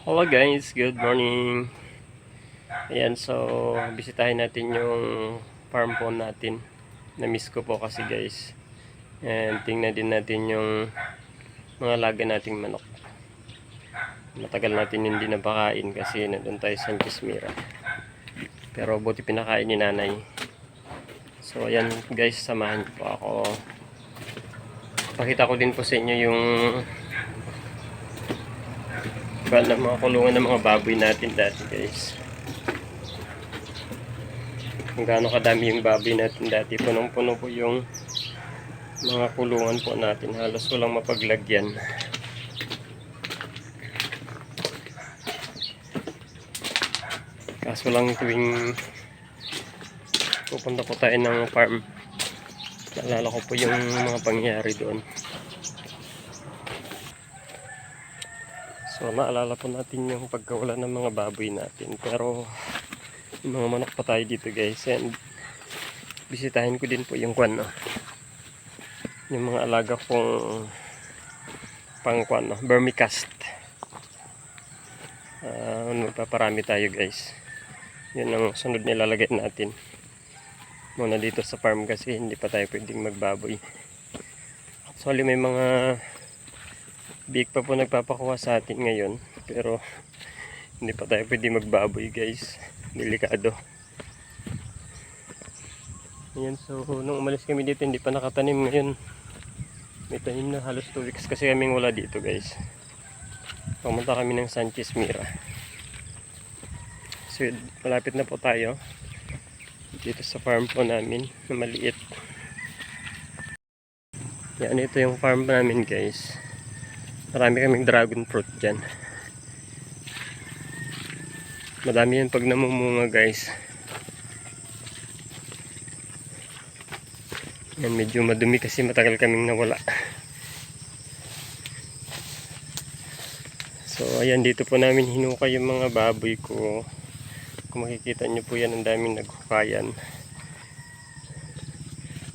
Hello guys, good morning. Ayan, so bisitahin natin yung farm po natin. Na-miss ko po kasi guys. And tingnan din natin yung mga laga nating manok. Matagal natin hindi napakain kasi nandun tayo sa Chismira. Pero buti pinakain ni nanay. So ayan guys, samahan po ako. Pakita ko din po sa inyo yung Ba ng mga kulungan ng mga baboy natin dati guys. Kung gaano kadami yung baboy natin dati. Punong-puno po yung mga kulungan po natin. Halos walang mapaglagyan. Kaso lang tuwing pupunta po tayo ng farm. Naalala ko po yung mga pangyayari doon. So naalala po natin yung pagkawala ng mga baboy natin. Pero yung mga manok pa tayo dito guys. And bisitahin ko din po yung kwan no. Yung mga alaga kong pang kwan no. Vermicast. Uh, magpaparami tayo guys. Yun ang sunod nilalagay natin. Muna dito sa farm kasi hindi pa tayo pwedeng magbaboy. Actually may mga big pa po nagpapakuha sa atin ngayon pero hindi pa tayo pwede magbaboy guys. Delikado. Ayan, so nung umalis kami dito hindi pa nakatanim ngayon. May tanim na halos 2 weeks kasi kaming wala dito guys. Pumunta kami ng Sanchez Mira. So malapit na po tayo dito sa farm po namin na maliit. Yan ito yung farm namin guys Marami kaming dragon fruit dyan. Madami yan pag namumunga guys. Yan medyo madumi kasi matagal kaming nawala. So ayan dito po namin hinukay yung mga baboy ko. Kung makikita nyo po yan ang daming naghukayan.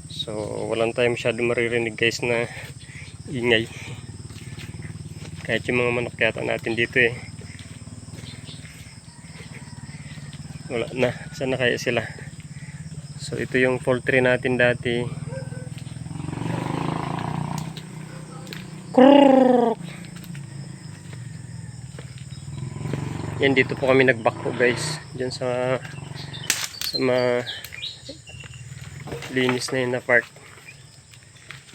So walang tayo masyado maririnig guys na ingay kahit yung mga manok yata natin dito eh. Wala na. Saan na kaya sila? So ito yung poultry natin dati. Krrrr. yan dito po kami nagbako guys. Dyan sa sa mga linis na yun na part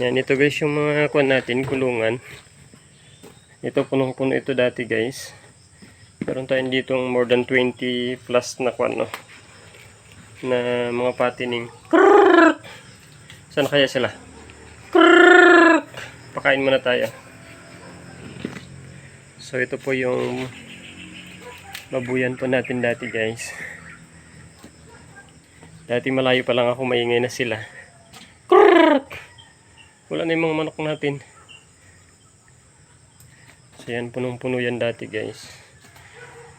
yan ito guys yung mga kuwan natin kulungan ito punong-puno ito dati guys. Meron tayong dito more than 20 plus na kwan no. Na mga patining. Saan kaya sila? Pakain muna tayo. So ito po yung babuyan po natin dati guys. Dati malayo pa lang ako maingay na sila. Wala na yung mga manok natin. So yan, punong-puno yan dati guys.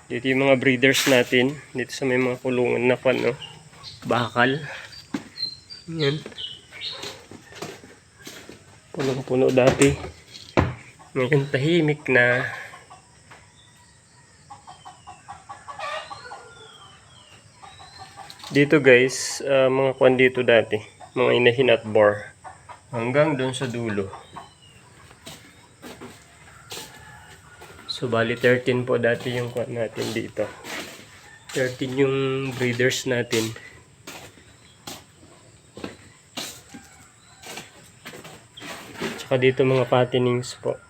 Dito yung mga breeders natin. Dito sa may mga kulungan na pan? Bakal. Yan. Punong-puno dati. Ngayon tahimik na. Dito guys, ah, mga kwan dito dati. Mga inahin at bar. Hanggang doon sa dulo. So, bali 13 po dati yung kwan natin dito. 13 yung breeders natin. Tsaka dito mga patinings po.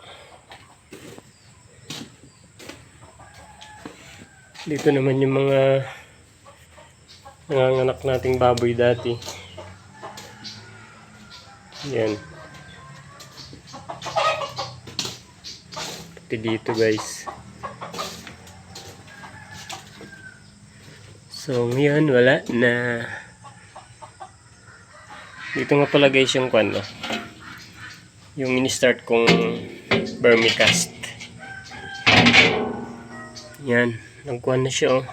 Dito naman yung mga nanganganak nating baboy dati. Yan. Pati dito guys. So ngayon wala na. Dito nga pala guys yung kwan no. Yung ini-start kong vermicast. Yan. Nagkuhan na siya oh.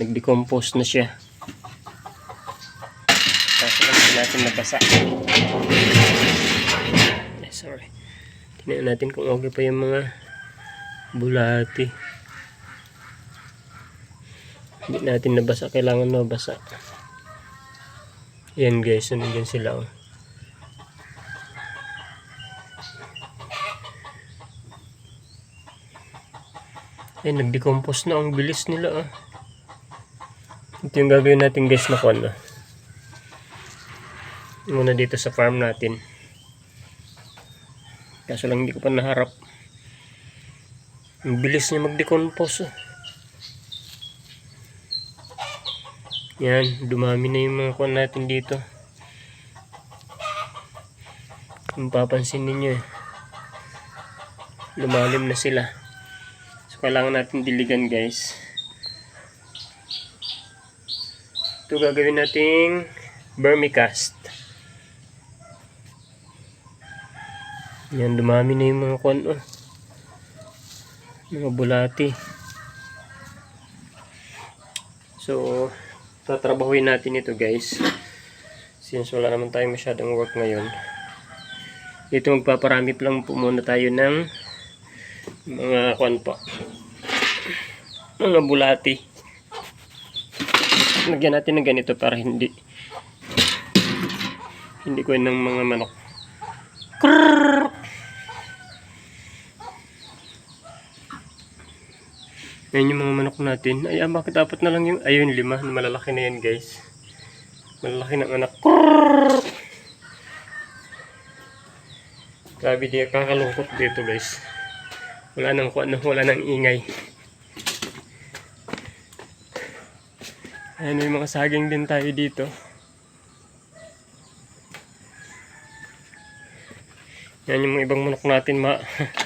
Nag-decompose na siya. Kaso lang hindi natin nabasa. Eh, sorry. Tingnan natin kung okay pa yung mga bulati. Hindi natin nabasa. Kailangan nabasa. Yan guys. Nandiyan sila. Oh. Ay, nag-decompose na. Ang bilis nila. Ah. Ito yung gagawin natin guys na kwan. Ah. Muna dito sa farm natin. Kaso lang hindi ko pa naharap. Ang bilis niya mag-decompose. ah. Yan, dumami na yung mga kuwan natin dito. Kung papansin ninyo eh. Lumalim na sila. So, kailangan natin diligan guys. Ito gagawin nating vermicast. Yan, dumami na yung mga kuwan oh. Mga bulati. So, tatrabahuin natin ito guys. Since wala naman tayong masyadong work ngayon. Dito magpaparami pa lang po muna tayo ng mga kuwan po. Mga bulati. Lagyan natin ng ganito para hindi hindi ko ng mga manok. Yan yung mga manok natin. Ay, ah, bakit apat na lang yung... Ayun, lima. Malalaki na yan, guys. Malalaki ng anak. Grabe, di kakalungkot dito, guys. Wala nang kuan, wala nang ingay. Ayan, may mga saging din tayo dito. Yan yung mga ibang manok natin, ma...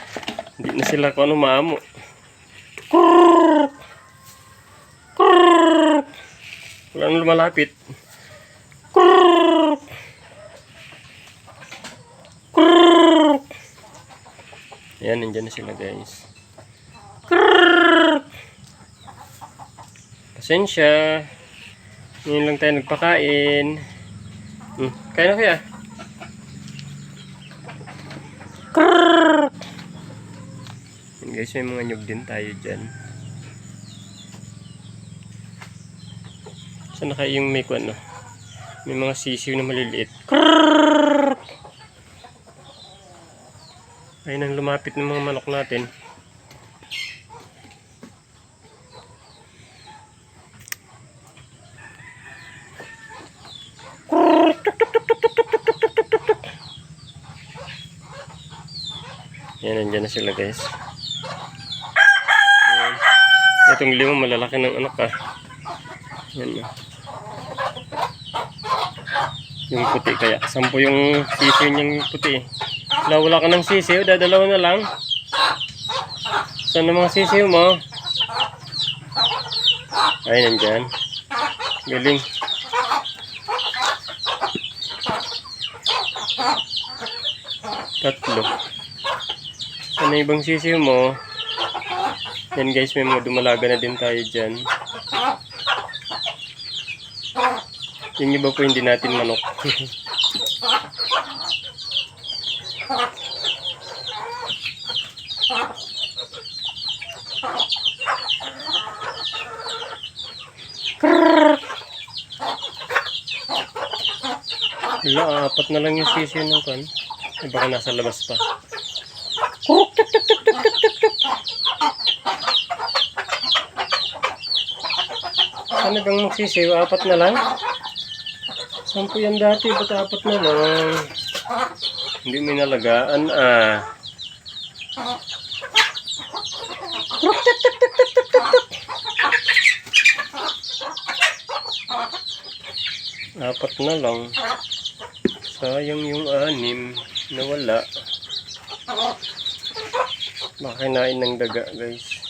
Hindi na sila kung ano maamo. Wala nang lumalapit. Ayan, nandyan na sila guys. Pasensya. Ngayon lang tayo nagpakain. Hmm, kaya na kaya? Yan guys, may mga nyug din tayo dyan. Sana kayo yung may kuwan, no? May mga sisiw na maliliit. Ayun ang lumapit ng mga manok natin. Yan, nandyan na sila guys. Yan. Itong lima malalaki ng anak ah. Yan na. Yung puti kaya. Sampo yung sisiw niyang puti. Wala, wala ka ng sisiw. Dadalawa na lang. Saan ang mga sisiw mo? Ay, nandyan. Galing. Tatlo. Ano ibang sisiw mo? Yan guys, may mga dumalaga na din tayo dyan. Yung iba po hindi natin manok. Wala, apat na lang yung sisiw ng kan. Eh, baka nasa labas pa. Ano bang magsisiw? Apat na lang? Sampu yan dati, ba't apat na lang? Hindi may nalagaan ah. Apat na lang. Sayang yung anim na wala. Baka kinain ng daga guys.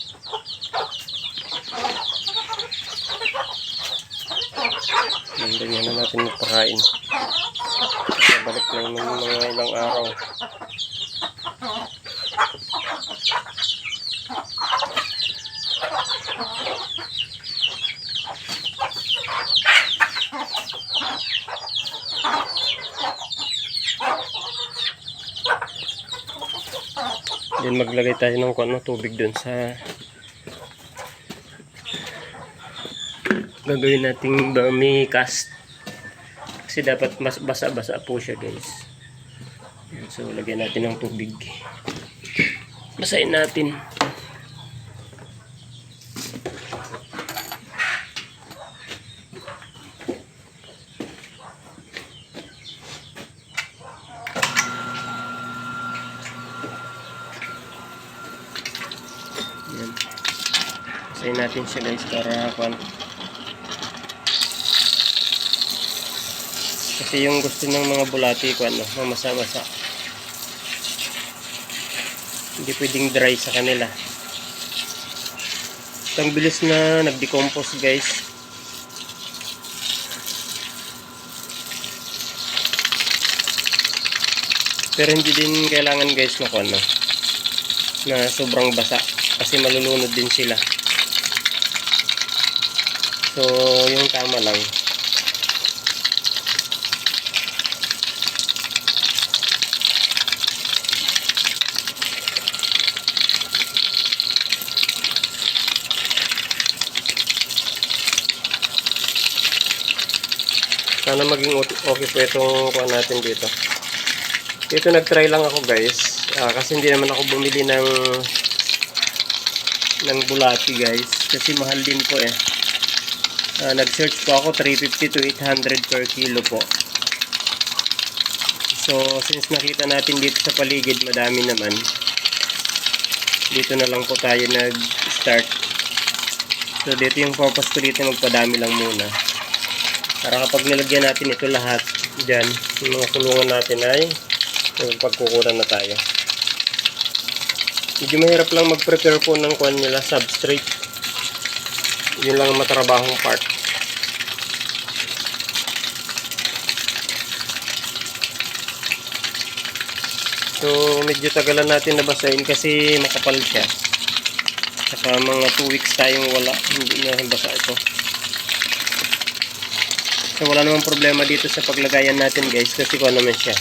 Nandiyan na natin magpakain. Balik lang ng mga ilang araw. Then maglagay tayo ng ano, tubig dun sa gagawin nating vermicast. Kasi dapat mas basa-basa po siya guys. So lagyan natin ng tubig. Basahin natin. Yan. Basahin natin siya guys para kwan. Kasi yung gusto ng mga bulati ko ano, mamasa-masa. Hindi pwedeng dry sa kanila. Ang bilis na nag-decompose guys. Pero hindi din kailangan guys na ano, na sobrang basa kasi malulunod din sila. So, yung tama lang. Sana maging okay po itong kuha natin dito. Dito nag-try lang ako guys. Ah, kasi hindi naman ako bumili ng ng bulati guys. Kasi mahal din po eh. Ah, nag-search po ako 350 to 800 per kilo po. So, since nakita natin dito sa paligid, madami naman. Dito na lang po tayo nag-start. So, dito yung purpose ko dito, magpadami lang muna. Para kapag nilagyan natin ito lahat dyan, yung mga kulungan natin ay pagkukuran na tayo. Medyo mahirap lang mag-prepare po ng kwan nila, substrate. Yun lang ang matrabahong part. So, medyo tagalan natin na basahin kasi makapal siya. Saka mga 2 weeks tayong wala, hindi na basa ito. So wala namang problema dito sa paglagayan natin guys kasi kung naman siya.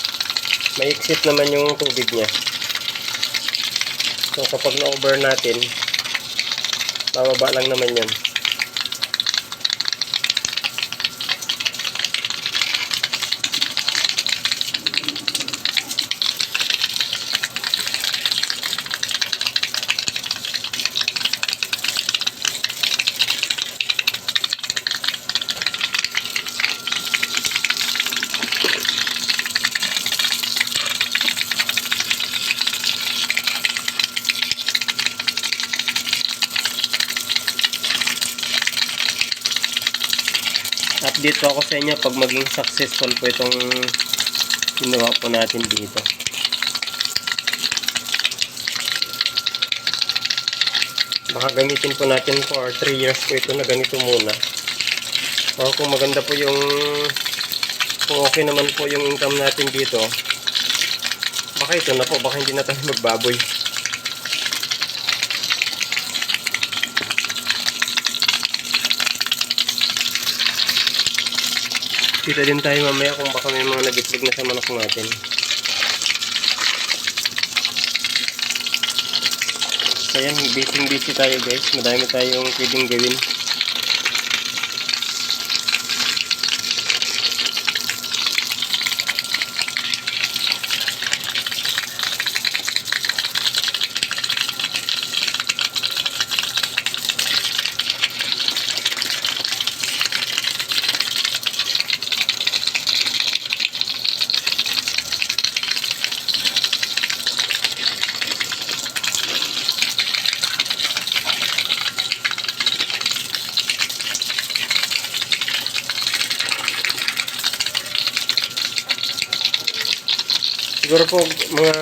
May exit naman yung tubig niya. So kapag na-over natin, bababa lang naman yun. Update ako sa inyo pag maging successful po itong ginawa po natin dito. Baka gamitin po natin for 3 years po ito na ganito muna. O kung maganda po yung kung okay naman po yung income natin dito, baka ito na po, baka hindi na tayo magbaboy. Kita din tayo mamaya kung baka may mga nagitlog na sa manok natin. So yan, busy busy tayo guys. Madami tayong pwedeng gawin. Siguro po mga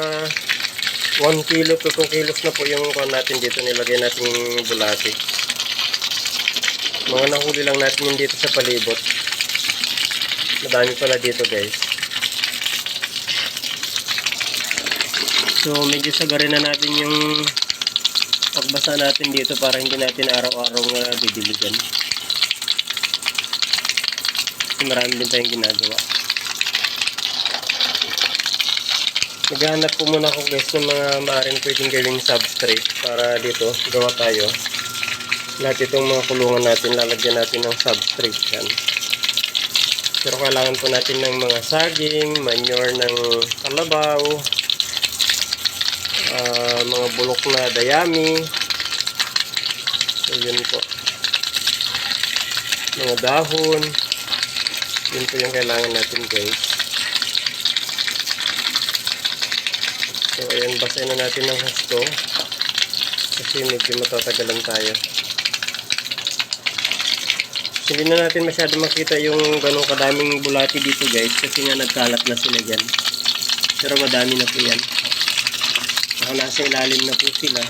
1 kilo to 2 kilos na po yung kuha natin dito nilagay natin yung bulati. Mga nahuli lang natin yung dito sa palibot. Madami pala dito guys. So medyo sagarin na natin yung pagbasa natin dito para hindi natin araw-araw nga didiligan. Kasi marami din tayong ginagawa. Maghanap po muna ako guys ng mga maaaring pwedeng gawing substrate para dito gawa tayo. lahat itong mga kulungan natin, lalagyan natin ng substrate yan. Pero kailangan po natin ng mga saging, manure ng kalabaw, ah, mga bulok na dayami. So, yun po. Mga dahon. Yun po yung kailangan natin guys. So, ayan, basahin na natin ng husto. Kasi medyo matatagalan tayo. Hindi na natin masyado makita yung ganong kadaming bulati dito guys. Kasi nga nagkalat na sila dyan. Pero madami na po yan. Nasa ilalim na po sila.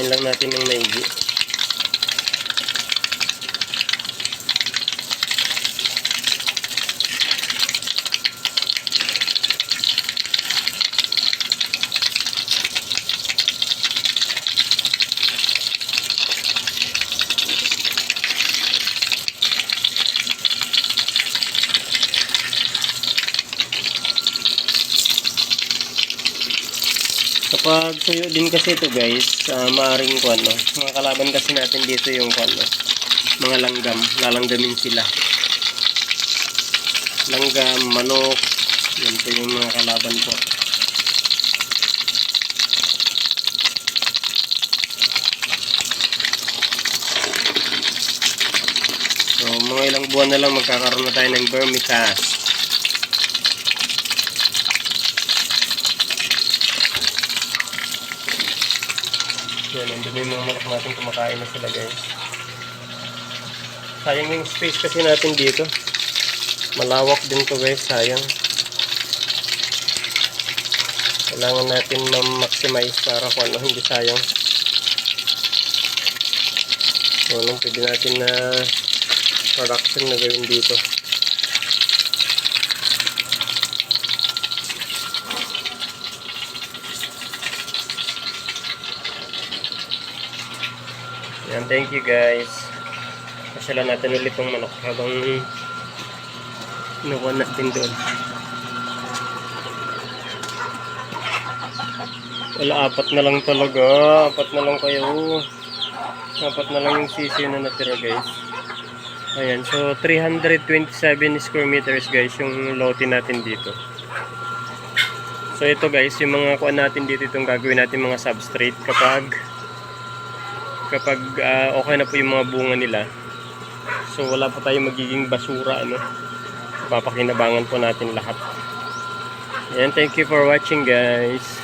Basahin lang natin ng maigi. Kapag suyo din kasi ito guys, uh, maaring ko ano, mga kalaban kasi natin dito yung ko ano, mga langgam, lalanggamin sila. Langgam, manok, yan po yung mga kalaban ko. So, mga ilang buwan na lang magkakaroon na tayo ng vermicast. Nandun yung mga manok natin kumakain na sila guys. Sayang yung space kasi natin dito. Malawak din to guys, sayang. Kailangan natin ma-maximize para kung ano, hindi sayang. So, anong pwede natin na production na gawin dito. Thank you guys. Pasyalan natin ulit yung manok habang nakuha natin doon. Wala, apat na lang talaga. Apat na lang kayo. Apat na lang yung sisi na natira guys. Ayan, so 327 square meters guys yung lote natin dito. So ito guys, yung mga kuha natin dito itong gagawin natin mga substrate kapag kapag ah, okay na po yung mga bunga nila so wala pa tayong magiging basura ano. Papakinabangan po natin lahat. Yan thank you for watching guys